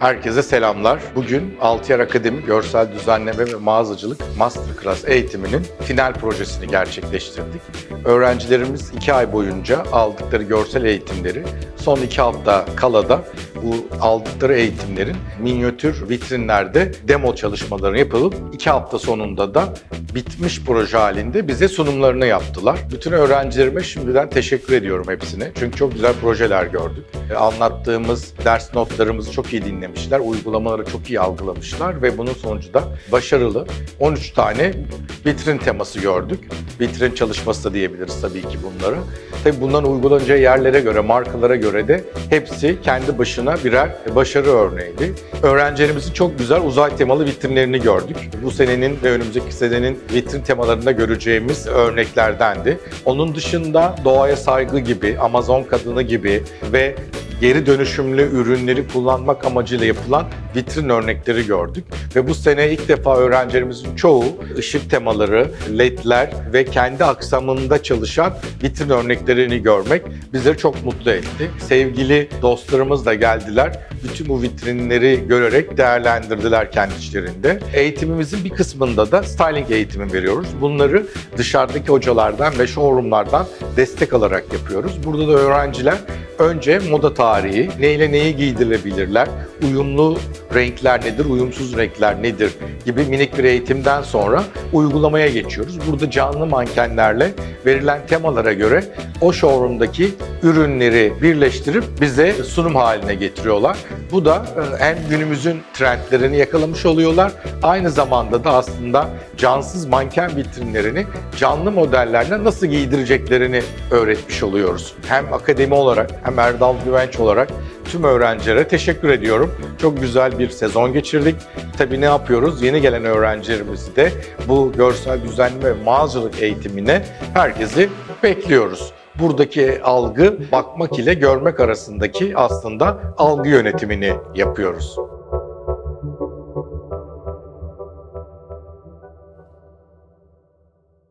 Herkese selamlar. Bugün Altıyar Akademi Görsel Düzenleme ve Mağazacılık Masterclass eğitiminin final projesini gerçekleştirdik. Öğrencilerimiz iki ay boyunca aldıkları görsel eğitimleri son iki hafta kalada bu aldıkları eğitimlerin minyatür vitrinlerde demo çalışmalarını yapılıp iki hafta sonunda da bitmiş proje halinde bize sunumlarını yaptılar. Bütün öğrencilerime şimdiden teşekkür ediyorum hepsine. Çünkü çok güzel projeler gördük. E, Anlattığımız ders notlarımızı çok iyi dinlemişler, uygulamaları çok iyi algılamışlar ve bunun sonucu da başarılı 13 tane vitrin teması gördük. Vitrin çalışması da diyebiliriz tabii ki bunları. Tabii bundan uygulanacağı yerlere göre, markalara göre de hepsi kendi başına birer başarı örneğiydi. Öğrencilerimizin çok güzel uzay temalı vitrinlerini gördük. Bu senenin ve önümüzdeki senenin vitrin temalarında göreceğimiz örneklerdendi. Onun dışında doğaya saygı gibi, Amazon kadını gibi ve geri dönüşümlü ürünleri kullanmak amacıyla yapılan vitrin örnekleri gördük. Ve bu sene ilk defa öğrencilerimizin çoğu ışık temaları, ledler ve kendi aksamında çalışan vitrin örneklerini görmek bizleri çok mutlu etti. Sevgili dostlarımız da geldiler. Bütün bu vitrinleri görerek değerlendirdiler kendi içlerinde. Eğitimimizin bir kısmında da styling eğitimi veriyoruz. Bunları dışarıdaki hocalardan ve showroomlardan destek alarak yapıyoruz. Burada da öğrenciler önce moda tarihi, neyle neyi giydirilebilirler, uyumlu renkler nedir, uyumsuz renkler nedir gibi minik bir eğitimden sonra uygulamaya geçiyoruz. Burada canlı mankenlerle verilen temalara göre o showroom'daki ürünleri birleştirip bize sunum haline getiriyorlar. Bu da e, hem günümüzün trendlerini yakalamış oluyorlar, aynı zamanda da aslında cansız manken vitrinlerini canlı modellerle nasıl giydireceklerini öğretmiş oluyoruz. Hem akademi olarak hem Erdal Güvenç olarak tüm öğrencilere teşekkür ediyorum. Çok güzel bir sezon geçirdik. Tabii ne yapıyoruz? Yeni gelen öğrencilerimizi de bu görsel düzenleme ve mağazacılık eğitimine herkesi bekliyoruz. Buradaki algı bakmak ile görmek arasındaki aslında algı yönetimini yapıyoruz.